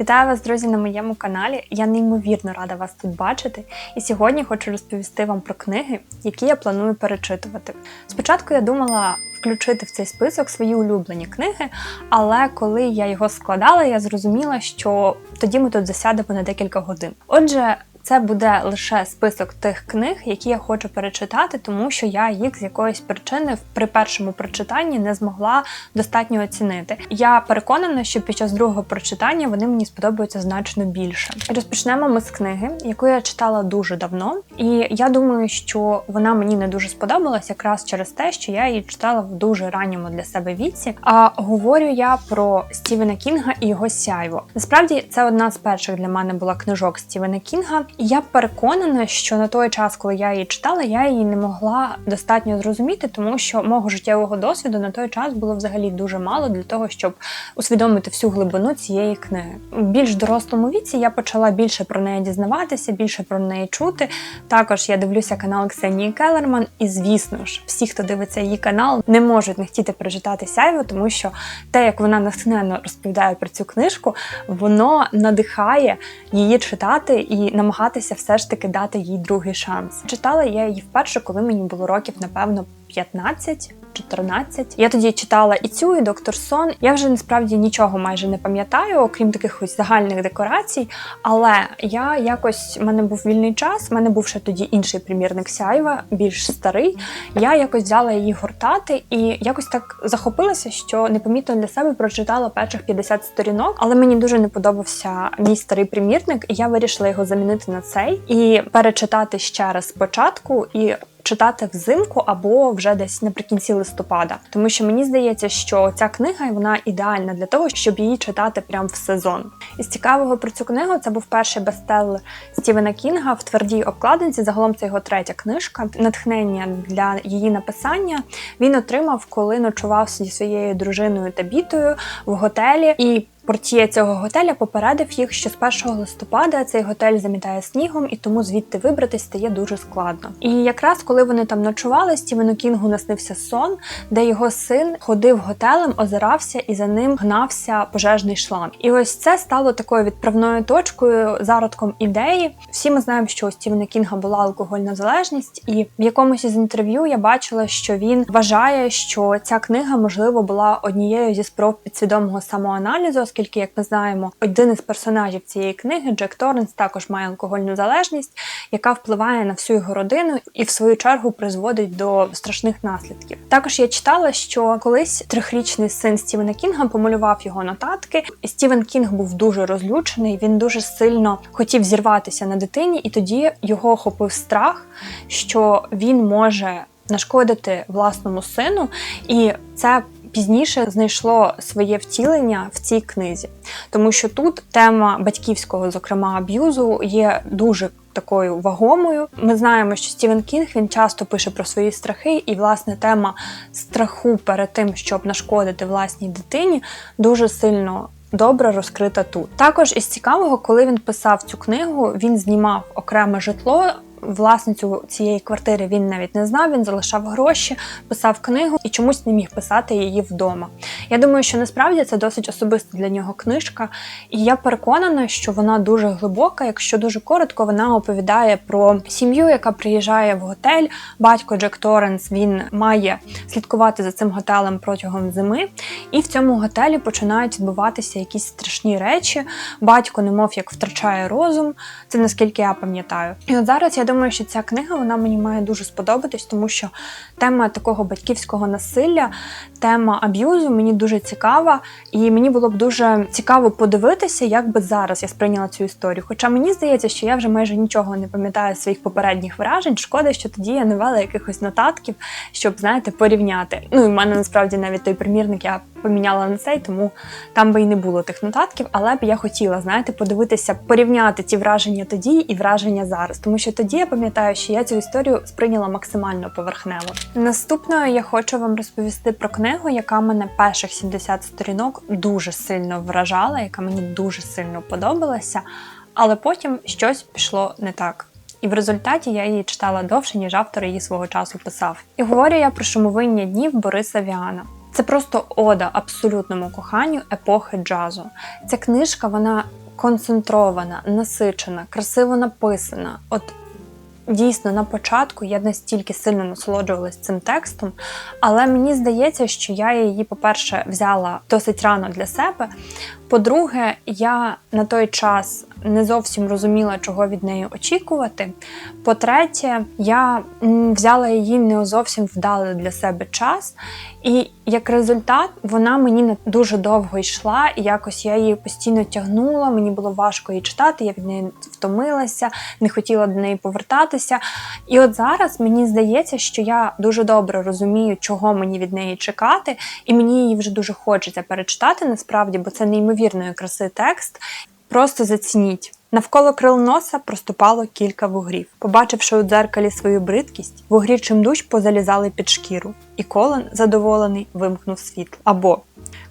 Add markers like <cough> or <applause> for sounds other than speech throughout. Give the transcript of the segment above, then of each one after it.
Вітаю вас, друзі, на моєму каналі. Я неймовірно рада вас тут бачити. І сьогодні хочу розповісти вам про книги, які я планую перечитувати. Спочатку я думала включити в цей список свої улюблені книги, але коли я його складала, я зрозуміла, що тоді ми тут засядемо на декілька годин. Отже, це буде лише список тих книг, які я хочу перечитати, тому що я їх з якоїсь причини при першому прочитанні не змогла достатньо оцінити. Я переконана, що під час другого прочитання вони мені сподобаються значно більше. Розпочнемо ми з книги, яку я читала дуже давно, і я думаю, що вона мені не дуже сподобалась, якраз через те, що я її читала в дуже ранньому для себе віці. А говорю я про Стівена Кінга і його сяйво. Насправді це одна з перших для мене була книжок Стівена Кінга. Я переконана, що на той час, коли я її читала, я її не могла достатньо зрозуміти, тому що мого життєвого досвіду на той час було взагалі дуже мало для того, щоб усвідомити всю глибину цієї книги. У більш дорослому віці я почала більше про неї дізнаватися, більше про неї чути. Також я дивлюся канал Ксенії Келерман, і звісно ж, всі, хто дивиться її канал, не можуть не хотіти прочитати сяйво, тому що те, як вона натхненно розповідає про цю книжку, воно надихає її читати і намагатися намагатися все ж таки дати їй другий шанс. Читала я її вперше, коли мені було років, напевно, 15. 14. Я тоді читала і цю, і доктор Сон. Я вже насправді нічого майже не пам'ятаю, окрім таких ось загальних декорацій. Але я якось в мене був вільний час. в мене був ще тоді інший примірник Сяйва, більш старий. Я якось взяла її гортати і якось так захопилася, що непомітно для себе прочитала перших 50 сторінок. Але мені дуже не подобався мій старий примірник, і я вирішила його замінити на цей і перечитати ще раз спочатку і читати взимку або вже десь наприкінці листопада, тому що мені здається, що ця книга вона ідеальна для того, щоб її читати прямо в сезон. Із цікавого про цю книгу це був перший бестселер Стівена Кінга в твердій обкладинці. Загалом це його третя книжка. Натхнення для її написання він отримав, коли ночував зі своєю дружиною та бітою в готелі і Портіє цього готеля попередив їх, що з 1 листопада цей готель замітає снігом, і тому звідти вибратись стає дуже складно. І якраз коли вони там ночували, Стівену Кінгу наснився сон, де його син ходив готелем, озирався і за ним гнався пожежний шланг. І ось це стало такою відправною точкою, зародком ідеї. Всі ми знаємо, що у Стівена Кінга була алкогольна залежність, і в якомусь із інтерв'ю я бачила, що він вважає, що ця книга можливо була однією зі спроб підсвідомого самоаналізу оскільки, як ми знаємо, один із персонажів цієї книги, Джек Торренс, також має алкогольну залежність, яка впливає на всю його родину і, в свою чергу, призводить до страшних наслідків. Також я читала, що колись трьохрічний син Стівена Кінга помалював його нотатки. Стівен Кінг був дуже розлючений. Він дуже сильно хотів зірватися на дитині, і тоді його охопив страх, що він може нашкодити власному сину, і це пізніше знайшло своє втілення в цій книзі, тому що тут тема батьківського, зокрема аб'юзу, є дуже такою вагомою. Ми знаємо, що Стівен Кінг він часто пише про свої страхи, і власне тема страху перед тим, щоб нашкодити власній дитині, дуже сильно. Добре розкрита тут. Також із цікавого, коли він писав цю книгу, він знімав окреме житло власницю цієї квартири він навіть не знав. Він залишав гроші, писав книгу і чомусь не міг писати її вдома. Я думаю, що насправді це досить особиста для нього книжка, і я переконана, що вона дуже глибока. Якщо дуже коротко, вона оповідає про сім'ю, яка приїжджає в готель. Батько Джек Торренс він має слідкувати за цим готелем протягом зими, і в цьому готелі починають відбуватися якісь страшні речі. Батько, немов як втрачає розум, це наскільки я пам'ятаю. І от зараз я думаю, думаю, що ця книга вона мені має дуже сподобатись, тому що тема такого батьківського насилля, тема аб'юзу мені дуже цікава, і мені було б дуже цікаво подивитися, як би зараз я сприйняла цю історію. Хоча мені здається, що я вже майже нічого не пам'ятаю своїх попередніх вражень. Шкода, що тоді я не вела якихось нотатків, щоб знаєте, порівняти. Ну і в мене насправді навіть той примірник я поміняла на цей, тому там би і не було тих нотатків, але б я хотіла, знаєте, подивитися, порівняти ті враження тоді і враження зараз. Тому що тоді я пам'ятаю, що я цю історію сприйняла максимально поверхнево. Наступною я хочу вам розповісти про книгу, яка мене перших 70 сторінок дуже сильно вражала, яка мені дуже сильно подобалася, але потім щось пішло не так. І в результаті я її читала довше, ніж автор її свого часу писав. І говорю я про шумовиння днів Бориса Віана. Це просто ода абсолютному коханню епохи джазу. Ця книжка вона концентрована, насичена, красиво написана. От Дійсно, на початку я настільки сильно насолоджувалась цим текстом, але мені здається, що я її, по-перше, взяла досить рано для себе. По-друге, я на той час не зовсім розуміла, чого від неї очікувати. По-третє, я взяла її не зовсім вдалий для себе час, і як результат, вона мені не дуже довго йшла, і якось я її постійно тягнула. Мені було важко її читати, я від неї втомилася, не хотіла до неї повертатися. І от зараз мені здається, що я дуже добре розумію, чого мені від неї чекати, і мені її вже дуже хочеться перечитати насправді, бо це неймовірної краси текст. Просто зацініть. Навколо крил носа проступало кілька вугрів. Побачивши у дзеркалі свою бридкість, вугрі чимдуж позалізали під шкіру, і Колен, задоволений, вимкнув світло. Або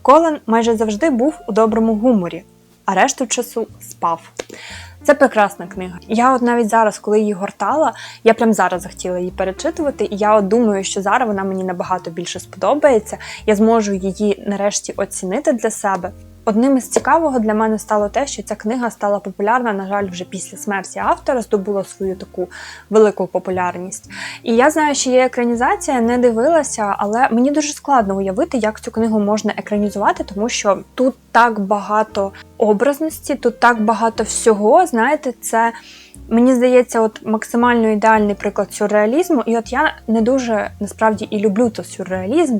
Колен майже завжди був у доброму гуморі, а решту часу спав. Це прекрасна книга. Я от навіть зараз, коли її гортала, я прям зараз захотіла її перечитувати, і я от думаю, що зараз вона мені набагато більше сподобається. Я зможу її нарешті оцінити для себе. Одним із цікавого для мене стало те, що ця книга стала популярна, на жаль, вже після смерті автора, здобула свою таку велику популярність. І я знаю, що є екранізація, не дивилася, але мені дуже складно уявити, як цю книгу можна екранізувати, тому що тут так багато образності, тут так багато всього. Знаєте, це. Мені здається, от максимально ідеальний приклад сюрреалізму, і от я не дуже насправді і люблю то сюрреалізм,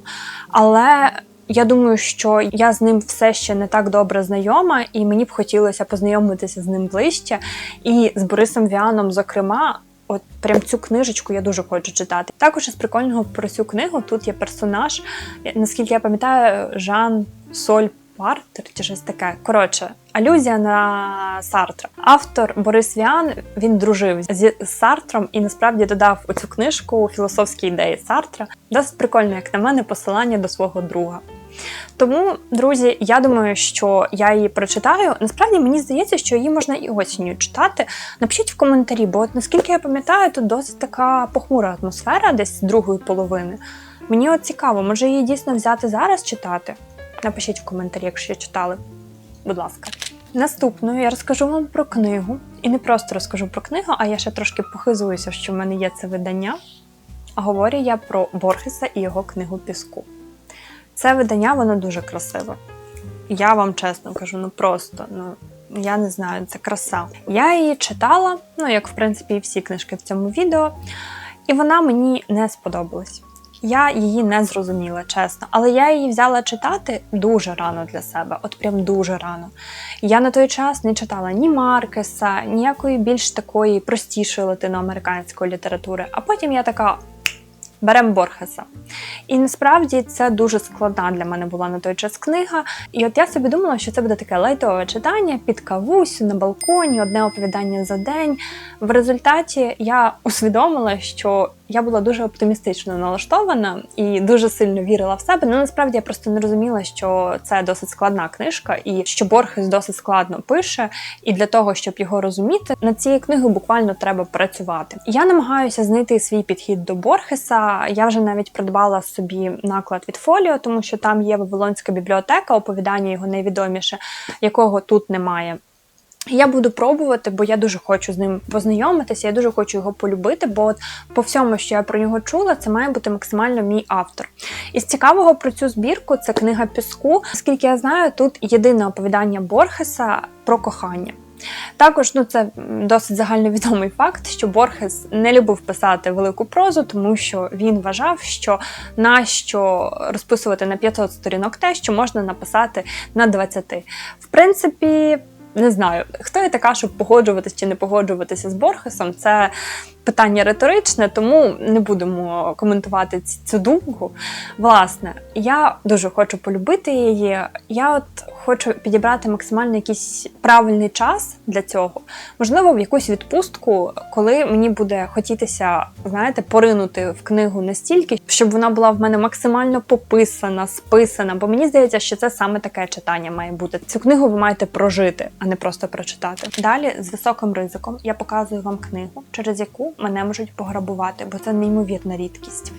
але я думаю, що я з ним все ще не так добре знайома, і мені б хотілося познайомитися з ним ближче. І з Борисом Віаном, зокрема, от прям цю книжечку я дуже хочу читати. Також із прикольного про цю книгу тут є персонаж, наскільки я пам'ятаю, Жан Соль. Партер чи щось таке. Коротше, алюзія на Сартра. Автор Борис Віан він дружив з Сартром і насправді додав у цю книжку філософські ідеї Сартра. Досить прикольно, як на мене, посилання до свого друга. Тому, друзі, я думаю, що я її прочитаю. Насправді мені здається, що її можна і осінню читати. Напишіть в коментарі, бо от наскільки я пам'ятаю, тут досить така похмура атмосфера, десь з другої половини. Мені от цікаво, може її дійсно взяти зараз читати? Напишіть в коментарі, якщо читали. Будь ласка. Наступною я розкажу вам про книгу. І не просто розкажу про книгу, а я ще трошки похизуюся, що в мене є це видання. Говорю я про Борхеса і його книгу Піску. Це видання, воно дуже красиве. Я вам чесно кажу, ну просто, ну я не знаю, це краса. Я її читала, ну як в принципі і всі книжки в цьому відео, і вона мені не сподобалась. Я її не зрозуміла, чесно, але я її взяла читати дуже рано для себе, от прям дуже рано. Я на той час не читала ні Маркеса, ніякої більш такої простішої латиноамериканської літератури. А потім я така, Беремо Борхеса. І насправді це дуже складна для мене була на той час книга. І от я собі думала, що це буде таке лайтове читання під кавусю на балконі, одне оповідання за день. В результаті я усвідомила, що я була дуже оптимістично налаштована і дуже сильно вірила в себе. Ну насправді я просто не розуміла, що це досить складна книжка, і що Борхес досить складно пише. І для того, щоб його розуміти, над цією книгою буквально треба працювати. Я намагаюся знайти свій підхід до Борхеса. Я вже навіть придбала собі наклад від фоліо, тому що там є Вавилонська бібліотека, оповідання його найвідоміше, якого тут немає. Я буду пробувати, бо я дуже хочу з ним познайомитися, я дуже хочу його полюбити, бо от по всьому, що я про нього чула, це має бути максимально мій автор. І з цікавого про цю збірку це книга Піску. Оскільки я знаю, тут єдине оповідання Борхеса про кохання. Також ну це досить загальновідомий факт, що Борхес не любив писати велику прозу, тому що він вважав, що нащо розписувати на 500 сторінок те, що можна написати на 20. В принципі не знаю, хто я така, щоб погоджуватися чи не погоджуватися з Борхесом. Це питання риторичне, тому не будемо коментувати цю думку. Власне, я дуже хочу полюбити її. Я от хочу підібрати максимально якийсь правильний час для цього. Можливо, в якусь відпустку, коли мені буде хотітися, знаєте, поринути в книгу настільки, щоб вона була в мене максимально пописана, списана. Бо мені здається, що це саме таке читання має бути. Цю книгу ви маєте прожити, а не просто прочитати. Далі з високим ризиком я показую вам книгу, через яку мене можуть пограбувати, бо це неймовірна рідкість.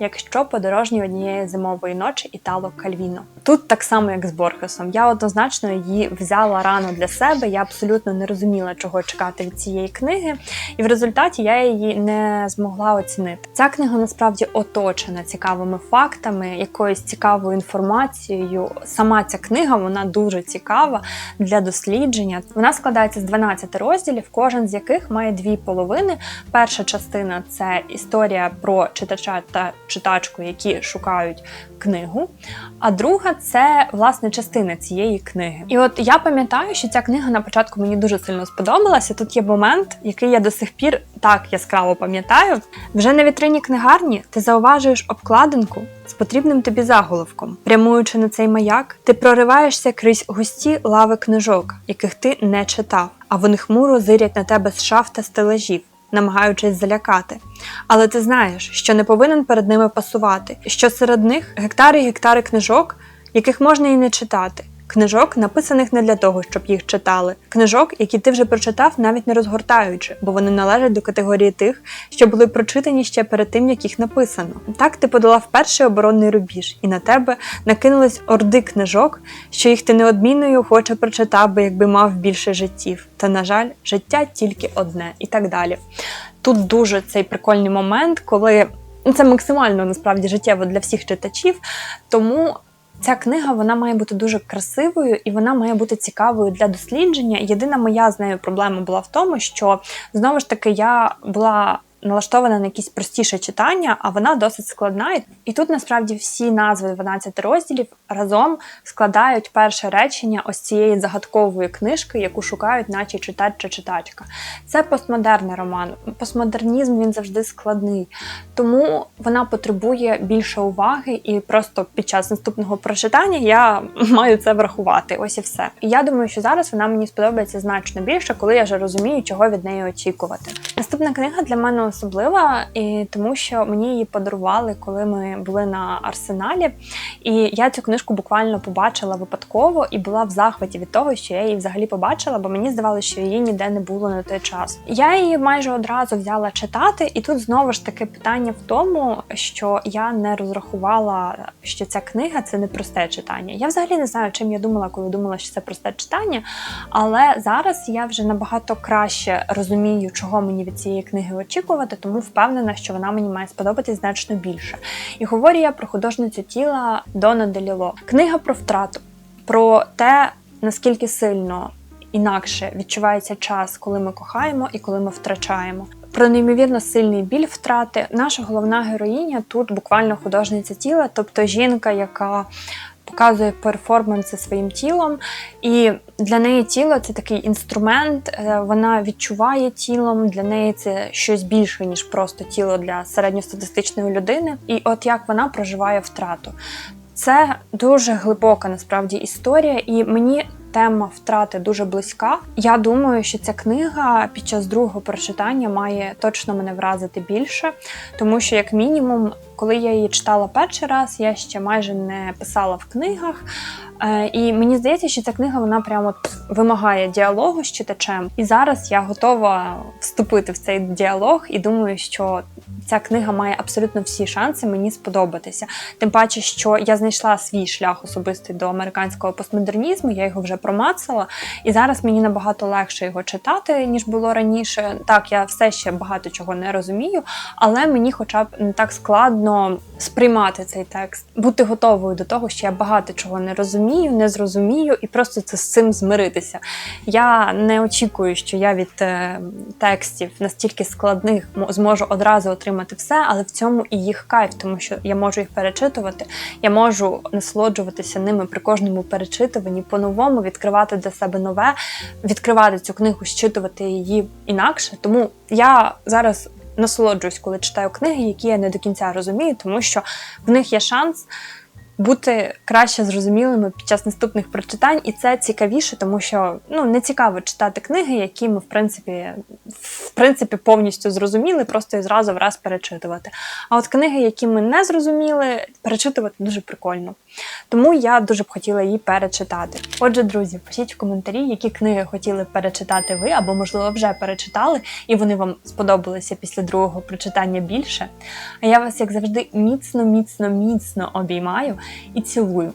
Якщо подорожні однієї зимової ночі Італо Кальвіно. Тут так само, як з Борхесом. Я однозначно її взяла рано для себе. Я абсолютно не розуміла, чого чекати від цієї книги, і в результаті я її не змогла оцінити. Ця книга насправді оточена цікавими фактами, якоюсь цікавою інформацією. Сама ця книга вона дуже цікава для дослідження. Вона складається з 12 розділів, кожен з яких має дві половини. Перша частина це історія про читача та читачку, які шукають книгу. А друга це власне частина цієї книги. І от я пам'ятаю, що ця книга на початку мені дуже сильно сподобалася. Тут є момент, який я до сих пір так яскраво пам'ятаю. Вже на вітрині книгарні ти зауважуєш обкладинку з потрібним тобі заголовком. Прямуючи на цей маяк, ти прориваєшся крізь густі лави книжок, яких ти не читав, а вони хмуро зирять на тебе з шаф та стелажів. Намагаючись залякати, але ти знаєш, що не повинен перед ними пасувати, що серед них гектари і гектари книжок, яких можна і не читати. Книжок, написаних не для того, щоб їх читали. Книжок, які ти вже прочитав, навіть не розгортаючи, бо вони належать до категорії тих, що були прочитані ще перед тим, як їх написано. Так ти подолав перший оборонний рубіж, і на тебе накинулись орди книжок, що їх ти неодмінно й охоче прочитав би, якби мав більше життів. Та, на жаль, життя тільки одне, і так далі. Тут дуже цей прикольний момент, коли ну, це максимально насправді життєво для всіх читачів, тому. Ця книга вона має бути дуже красивою і вона має бути цікавою для дослідження. Єдина моя з нею проблема була в тому, що знову ж таки я була налаштована на якісь простіше читання, а вона досить складна. І тут насправді всі назви 12 розділів разом складають перше речення ось цієї загадкової книжки, яку шукають, наче читач чи читачка. Це постмодерний роман. Постмодернізм він завжди складний, тому вона потребує більше уваги, і просто під час наступного прочитання я <laughs> маю це врахувати. Ось і все. І я думаю, що зараз вона мені сподобається значно більше, коли я вже розумію, чого від неї очікувати. Наступна книга для мене особлива, і тому що мені її подарували, коли ми були на арсеналі. І я цю книжку буквально побачила випадково і була в захваті від того, що я її взагалі побачила, бо мені здавалося, що її ніде не було на той час. Я її майже одразу взяла читати, і тут знову ж таки питання в тому, що я не розрахувала, що ця книга це не просте читання. Я взагалі не знаю, чим я думала, коли думала, що це просте читання. Але зараз я вже набагато краще розумію, чого мені від цієї книги очікувати, тому впевнена, що вона мені має сподобатись значно більше. І говорю я про художницю тіла Дона Деліло. Книга про втрату, про те, наскільки сильно інакше відчувається час, коли ми кохаємо і коли ми втрачаємо. Про неймовірно сильний біль втрати. Наша головна героїня тут буквально художниця тіла, тобто жінка, яка показує перформанси своїм тілом, і для неї тіло це такий інструмент, е, вона відчуває тілом, для неї це щось більше, ніж просто тіло для середньостатистичної людини. І от як вона проживає втрату. Це дуже глибока насправді історія, і мені тема втрати дуже близька. Я думаю, що ця книга під час другого прочитання має точно мене вразити більше, тому що, як мінімум, коли я її читала перший раз, я ще майже не писала в книгах. Е, І мені здається, що ця книга вона прямо вимагає діалогу з читачем. І зараз я готова вступити в цей діалог і думаю, що ця книга має абсолютно всі шанси мені сподобатися. Тим паче, що я знайшла свій шлях особистий до американського постмодернізму, я його вже промацала, і зараз мені набагато легше його читати, ніж було раніше. Так, я все ще багато чого не розумію, але мені, хоча б не так складно сприймати цей текст, бути готовою до того, що я багато чого не розумію, не зрозумію, і просто це з цим змиритися. Я не очікую, що я від е, текстів настільки складних зможу одразу отримати все, але в цьому і їх кайф, тому що я можу їх перечитувати, я можу насолоджуватися ними при кожному перечитуванні, по-новому відкривати для себе нове, відкривати цю книгу, щитувати її інакше. Тому я зараз насолоджуюсь, коли читаю книги, які я не до кінця розумію, тому що в них є шанс бути краще зрозумілими під час наступних прочитань, і це цікавіше, тому що ну не цікаво читати книги, які ми в принципі в принципі повністю зрозуміли, просто і зразу в раз перечитувати. А от книги, які ми не зрозуміли, перечитувати дуже прикольно. Тому я дуже б хотіла її перечитати. Отже, друзі, пишіть в коментарі, які книги хотіли перечитати ви, або, можливо, вже перечитали, і вони вам сподобалися після другого прочитання більше. А я вас, як завжди, міцно, міцно, міцно обіймаю і цілую.